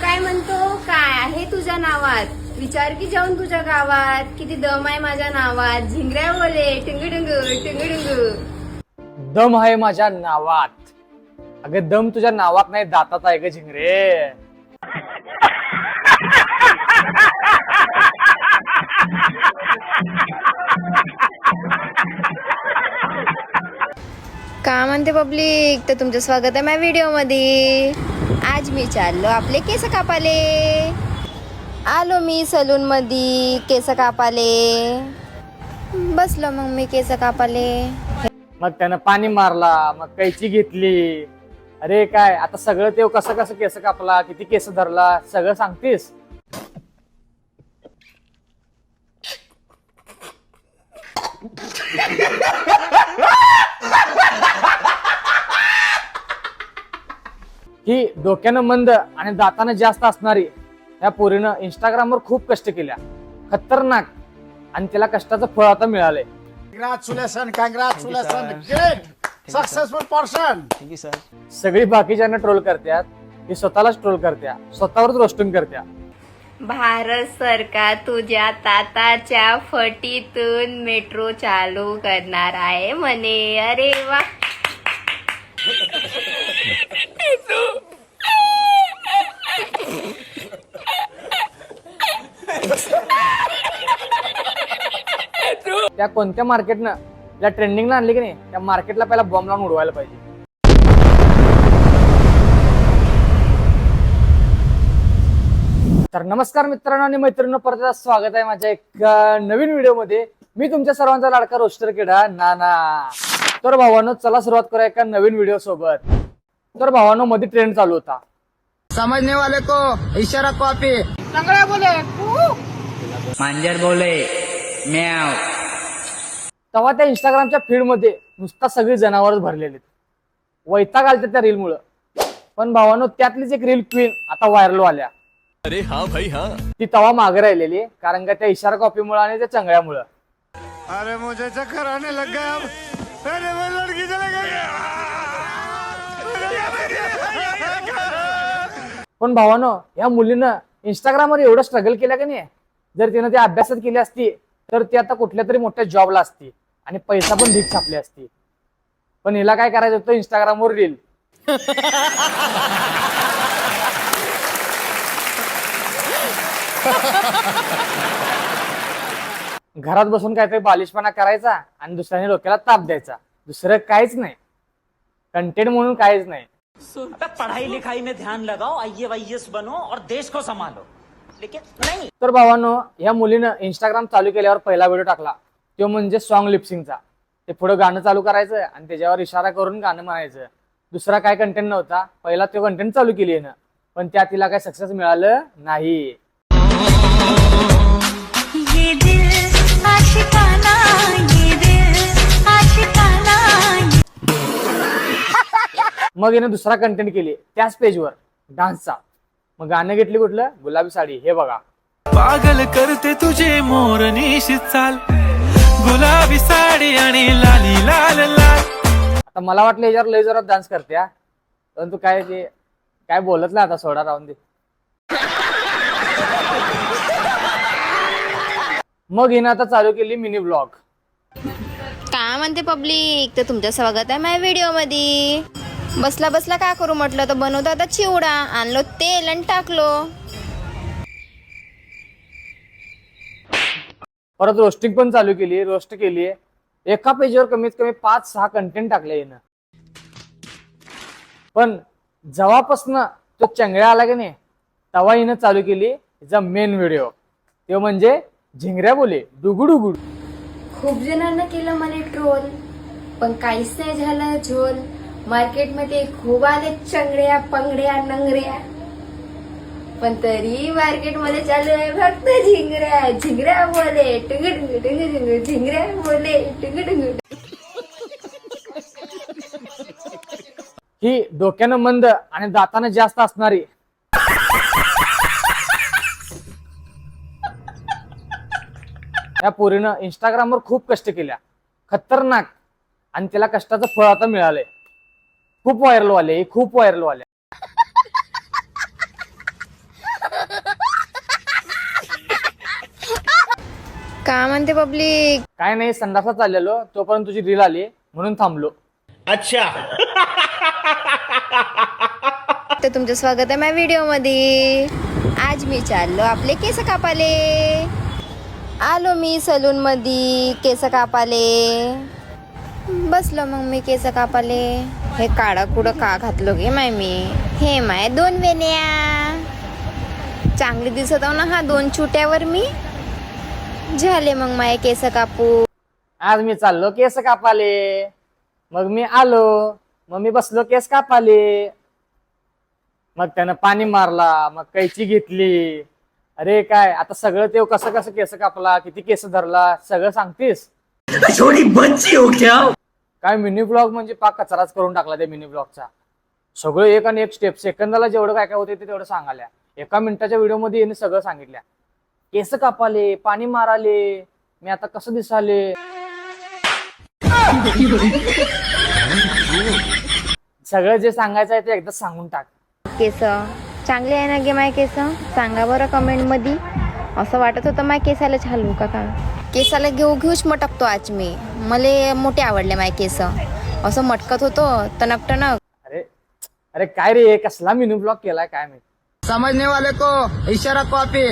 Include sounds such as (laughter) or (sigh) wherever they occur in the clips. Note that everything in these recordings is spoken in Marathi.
काय म्हणतो? काय आहे तुझ्या नावात? विचार की जाऊन तुझ्या गावात. किती दम आहे माझ्या नावात. झिंगऱ्या बोले टिंगू टिंगू टिंगू टिंगू. दम आहे माझ्या नावात. अगं दम तुझ्या नावात नाही दातात आहे ग झिंगरे. का म्हणते पब्लिक? तर तुमचं स्वागत आहे माझ्या व्हिडिओमध्ये. आज मी चाललो आपले केस कापाले. आलो मी सलून मध्ये केस कापाले. बसलो मग मी केस कापाले. मग त्यानं पाणी मारला मग कैची घेतली. अरे काय आता सगळं ते कसं कसं केस कापला किती केस धरला सगळं सांगतीस? (laughs) ही डोक्यानं मंद आणि दातानं जास्त असणारी या पोरीनं इंस्टाग्रामवर खूप कष्ट केल्या. खतरनाक. आणि त्याला कष्टाचं फळ आता मिळालंय. Great, successful person. Thank you sir सगळी बाकीच्यांना ट्रोल करतात ही स्वतःलाच ट्रोल करत्या. स्वतःवरच रोस्टिंग करत्या. भारत सरकार तुझ्या ताताच्या फटीतून मेट्रो चालू करणार आहे म्हणे. अरे वा. त्या कोणत्या मार्केटनं त्या ट्रेंडिंगला आणली की नाही त्या मार्केटला पहिला बॉम्ब लावून उडवायला पाहिजे. तर नमस्कार मित्रांनो आणि मैत्रिणींनो परत स्वागत आहे माझ्या एका नवीन व्हिडिओमध्ये मी तुमच्या सर्वांचा लाडका रोस्टर किडा नाना. तर भावानो चला सुरुवात करूया एका नवीन व्हिडिओ सोबत. तर भावानो मध्ये ट्रेंड चालू होता. समझने वाले को इशारा कॉपी. मांजर बोले म्याव. तेव्हा त्या इंस्टाग्रामच्या फीडमध्ये नुसता सगळी जनावरच भरलेली. वैताग आलते त्या रील मुळे. पण भावानो त्यातलीच एक रील क्वीन आता व्हायरल आल्या अरे हाँ भाई हाँ. ती तवा मागे राहिलेली कारण का त्या इशारा कॉपीमुळे आणि त्या चंगळ्यामुळं अरे मुझे चक्कर आने लग गया अब. अरे मैं लड़की चले गई पण भावानो या मुलीनं इंस्टाग्रामवर एवढं स्ट्रगल केलं का नाही? जर तिनं ते अभ्यासात केली असती तर ती आता कुठल्या तरी मोठ्या जॉबला असती आणि पैसा पण ढीक छापली असती. पण हिला काय करायचं होतं? इंस्टाग्रामवर रील (laughs) घरात बसून काहीतरी बालिशपणा करायचा आणि दुसऱ्याने डोक्याला ताप द्यायचा. दुसरं काहीच नाही. कंटेंट म्हणून काहीच नाही. पढ़ाई लिखाई में ध्यान लगाओ आई वाईएस बनो और देश को संभालो. लेकिन नहीं। तर भावानो या मुलीनं इंस्टाग्राम चालू केल्यावर पहिला व्हिडिओ टाकला. तो म्हणजे सॉन्ग लिपसिंगचा ते पुढे गाणं चालू करायचं आणि त्याच्यावर इशारा करून गाणं म्हणायचं. दुसरा काय कंटेंट नव्हता. पहिला तो कंटेंट चालू केली आहे ना पण त्यात तिला काय सक्सेस मिळालं नाही. मग हिनं दुसरा कंटेंट केली. त्याच पेजवर डान्सचा मग गाणं घेतली कुठलं? गुलाबी साडी. हे बघा. पागल करते तुझे मोरनीशी चाल. गुलाबी साडी आणि लाली लाल लाल. आता मला वाटलं याच्यावर लय जोरात डान्स करत्या परंतु काय ते काय बोलत नाही आता सोडा राहून दे. मग हिनं आता चालू केली मिनी ब्लॉग. काय म्हणते पब्लिक? तर तुमचं स्वागत आहे माझ्या व्हिडिओमध्ये बसला बसला काय करू म्हटलं तर बनवतो आता चिवडा. आणलो तेल आणि टाकलो. परत रोस्टिंग पण चालू केली रोस्ट केली एका पेजवर कमीत कमी पाच सहा कंटेंट टाकले हिनं. पण जेव्हापासनं तो चंगळ्या आला की नाही तेव्हा हिनं चालू केली हिचा मेन व्हिडिओ तो म्हणजे झिंगऱ्या बोले डुगुडुगुड खूप जणांना केलं मला ट्रोल पण काहीच नाही झालं झोल. मार्केटमध्ये खूप आले चंगड्या पंगड्या नंगड्या पण तरी मार्केटमध्ये चालू आहे फक्त झिंगऱ्या. झिंगऱ्या बोले टुंग टुंग टुंग टुंग झिंगऱ्या बोले टुंग टुंग ही डोक्यानं मंद आणि दातानं जास्त असणारी त्या पोरीनं इंस्टाग्रामवर खूप कष्ट केल्या. खतरनाक. आणि त्याला कष्टाचं फळ आता मिळालंय. खूप व्हायरल वाले खूप व्हायरल वाले. का म्हणते पब्लिक काय नाही संडासा चाललेलो तोपर्यंत तुझी रील आली म्हणून थांबलो. अच्छा. तर तुमचं स्वागत आहे माझ्या व्हिडिओमध्ये. आज मी चाललो आपले केस कापाले आलो मी सलूनमध्ये केस कापाले. बसलो मग मी केस कापाले. हे काळा कुडं का घातलो गे माय मी? हे माय दोन वेण्या. चांगली दिसत आहो ना हा दोन छोट्यावर मी. झाले मग माय केस कापू. आज मी चाललो केस कापाले. मग मी आलो. मग मी बसलो केस कापाले. मग त्यानं पाणी मारला. मग कैची घेतली. अरे काय आता सगळं ते कसं कसं केस कापला किती केस धरला सगळं सांगतीस. काय? मिनी ब्लॉग म्हणजे पाक कचराच करून टाकला त्या मिनी ब्लॉगचा सगळं एक आणि एक स्टेप सेकंदाला जेवढं काय काय होते ते तेवढं सांगाल्या. एका मिनिटाच्या व्हिडिओमध्ये यांनी सगळं सांगितल्या. केस कापाले पाणी माराले मी आता कसं दिसाले? सगळं जे सांगायचं आहे ते एकदा सांगून टाक. केस चांगले आहे ना गे माय केस? सांगा बरं कमेंटमध्ये असं वाटत होतं माय केसाला छालू का काय? केसाला घेऊ घेऊच मटकतो आज मी. मला मोठे आवडले माय केस. असं मटकत होतो टनक टनक अरे अरे काय रे कसला मिनी ब्लॉग केलाय काय माहिती? समझने वाले को इशारा कॉपी.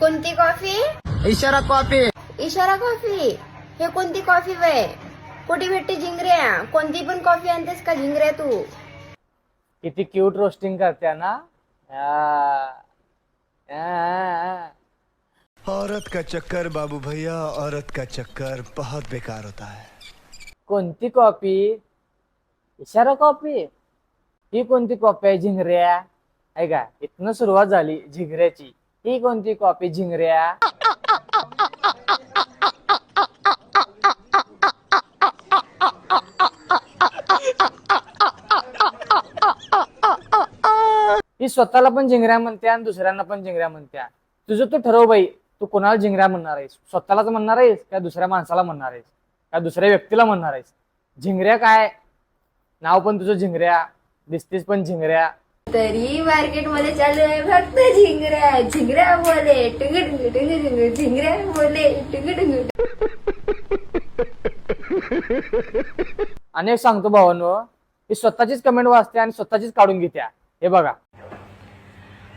कोणती कॉफी? इशारा कॉपी. इशारा कॉफी? हे कोणती कॉफी वे कुठे भेटते झिंगऱ्या. कोणती पण कॉफी आणतेस का झिंगऱ्या तू? किती क्यूट रोस्टिंग करते ना. औरत का चक्कर बाबू भैया औरत का चक्कर बहुत बेकार होता है। कोणती कॉपी? इशारा कॉपी? ही कोणती कॉपी आहे झिंगऱ्या? ऐका इथनं सुरुवात झाली झिंगऱ्याची. ही कोणती कॉपी झिंगऱ्या? ही स्वतःला पण झिंगऱ्या म्हणते आणि दुसऱ्यांना पण झिंगऱ्या म्हणत्या तुझं तू ठरव बाई तू कोणाला झिंगऱ्या म्हणणार आहेस? स्वतःलाच म्हणणार आहेस का दुसऱ्या माणसाला म्हणणार आहेस? का दुसऱ्या व्यक्तीला म्हणणार आहेस? झिंगऱ्या काय? नाव पण तुझं झिंगऱ्या दिसतीस पण झिंगऱ्या तरी मार्केटमध्ये चालू आहे फक्त झिंगऱ्या झिंगऱ्या बोले झिंगऱ्या बोले अनेक सांगतो भावानो ही स्वतःचीच कमेंट वाचते आणि स्वतःचीच काढून घेत्या. हे बघा.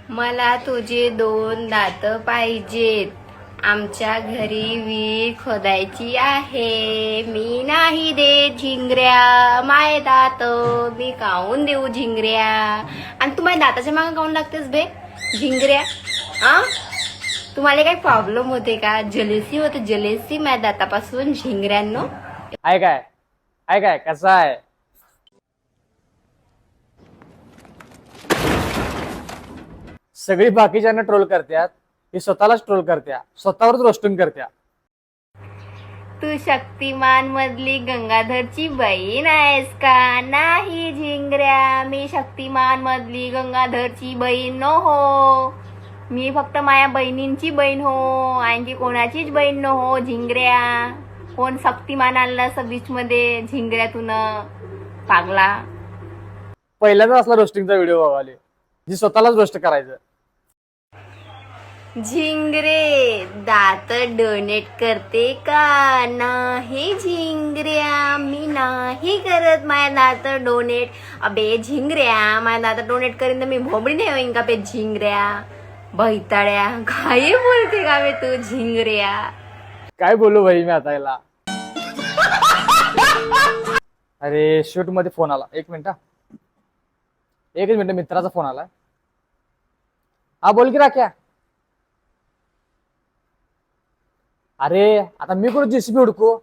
मला तुझे दोन दात पाहिजेत. आमच्या घरी वीर खोदायची आहे. मी नाही देत झिंगऱ्या. माय दात मी काऊन देऊ झिंगऱ्या? आणि तू माझ्या दाताच्या मागे काऊन लागतेस बे? झिंगऱ्या? आ? तुम्हाला काही प्रॉब्लेम होते का? जलेसी होते. जलेसी माझ्या दातापासून झिंगऱ्यांनो. ऐकाय ऐकाय कसं आहे? सगळी बाकीच्यांना ट्रोल करत्यात ही स्वतःलाच ट्रोल करत्या. स्वतःवरच रोस्टिंग करत्या. तू शक्तिमान मधली गंगाधरची बहीण आहेस का? नाही झिंगऱ्या. मी शक्तिमान मधली गंगाधरची बहीण न हो. मी फक्त माझ्या बहिणींची बहीण हो. आणखी कोणाचीच बहीण न हो झिंगऱ्या. कोण शक्तिमान आणलं असं बीच मध्ये झिंगऱ्यातून? पागला. पहिल्यांदा असला रोस्टिंगचा व्हिडिओ बघाले. जी स्वतःलाच रोस्ट करायचं. झिंगरे दात डोनेट करते का? नाही झिंगऱ्या मी नाही करत. माझ्या दात डोनेट अबे झिंगऱ्या माझ्या दात डोनेट करीन तर मी भोबडी नाही होईन का बे झिंगऱ्या? बैताड्या काय बोलते का बे तू झिंगऱ्या? काय बोलू भाई मी आता याला? अरे शूटमध्ये फोन आला. एक मिनिट एक एकच मिनिट मित्राचा फोन आला हा बोल की राख्या. अरे आता मी कुठं जेसीबी हुडकू?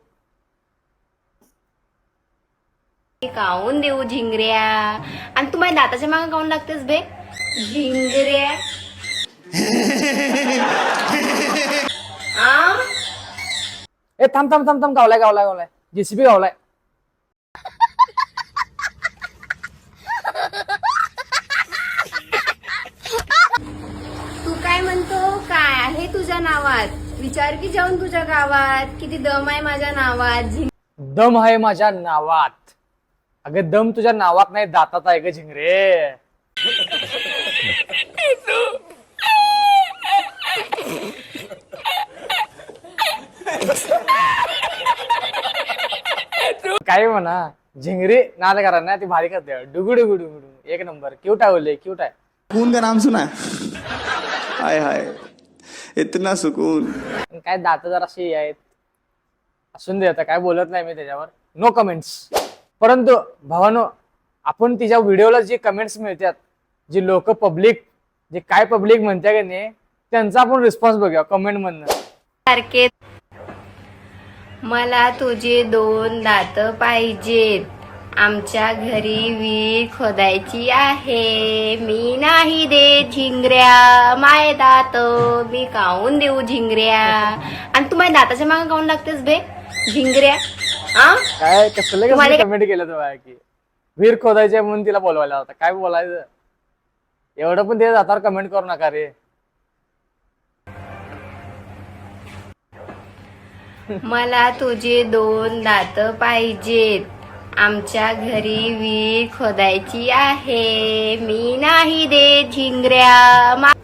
काऊन देऊ झिंगऱ्या? आणि तू माझ्या दाताच्या मागे काऊन लागतेस बे? झिंगऱ्या. आ ए थांब थांब थांब थांब गावलाय गावलाय गावलाय. जेसीबी गावलाय. तू काय म्हणतो? काय आहे तुझ्या नावात? विचार की जाऊन तुझ्या गावात किती दम आहे माझ्या नावात दम आहे माझ्या नावात. अगं दम तुझ्या नावात नाही दातात आहे ग झिंगरे. काय म्हणा झिंगरी नालकारा ना ती भारी करते. डुगु डुगु डुगु डुगु. एक नंबर. क्यूट आहे ओले क्यूट आहे. कोण का नाम सुना हाय हाय. इतना सुकून. पण काय दात जराशी आहेत. असून दे आता काय बोलत नाही मी त्याच्यावर. नो कमेंट्स परंतु भावानो आपण तिच्या व्हिडिओला जे कमेंट्स मिळतात जे लोक पब्लिक जे काय पब्लिक म्हणते का नाही त्यांचा आपण रिस्पॉन्स बघूया कमेंट मधनं. सारखे मला तुझे दोन दात पाहिजेत. आमच्या घरी विहीर खोदायची आहे. मी नाही दे झिंगऱ्या. माय दात मी काऊन देऊ झिंगऱ्या? आणि तू माझ्या दाताच्या मागे काऊन लागतेस बे? झिंगऱ्या. आ? काय कसलं कमेंट केलं तुम्हाला की? विहीर खोदायचे म्हणून तिला बोलवायला होता. काय बोलायचं? एवढं पण ते जातावर कमेंट करू नका रे. मला तुझे दोन दात पाहिजेत. आमच्या घरी विहीर खोदायची आहे. मी नाही दे झिंगऱ्या. मा-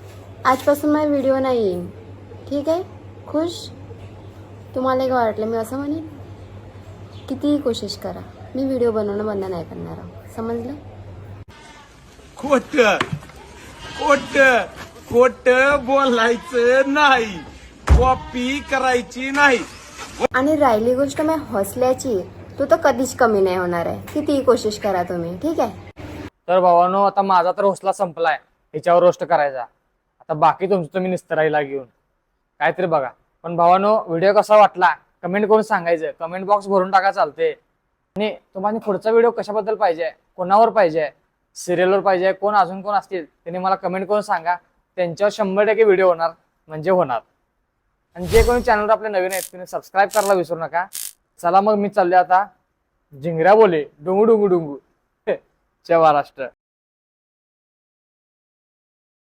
आजपासून माझा व्हिडिओ नाही येईन. ठीक आहे? खुश? तुम्हाला काय वाटलं मी असं म्हणेन? कितीही कोशिश करा. मी व्हिडिओ बनवणं बंद नाही करणार. समजलं? खोट खोट खोट बोलायचं नाही. कॉपी करायची नाही. आणि राहिली गोष्ट मी हसल्याची. तू तर कधीच कमी नाही होणार आहे. कितीही कोशिश करा तुम्ही ठीक आहे? तर भावानो आता माझा तर हौसला संपलाय. ह्याच्यावर रोस्ट करायचा. आता बाकी तुमचं तुम्ही निस्तराईला घेऊन. काहीतरी बघा. पण भावानो व्हिडिओ कसा वाटला? कमेंट करून सांगायचं. कमेंट बॉक्स भरून टाका चालते आणि तुम्हाला पुढचा व्हिडिओ कशाबद्दल पाहिजे? कोणावर पाहिजे? सिरियलवर पाहिजे? कोण अजून कोण असतील? त्यांनी मला कमेंट करून सांगा. त्यांच्यावर शंभर टक्के व्हिडिओ होणार. म्हणजे होणार. आणि जे कोणी चॅनलवर आपले नवीन आहेत त्यांनी सबस्क्राईब करायला विसरू नका. चला मग मी चालले आता. झिंगऱ्या बोले डोंगू डोंगू डुंगू. (laughs) जय महाराष्ट्र.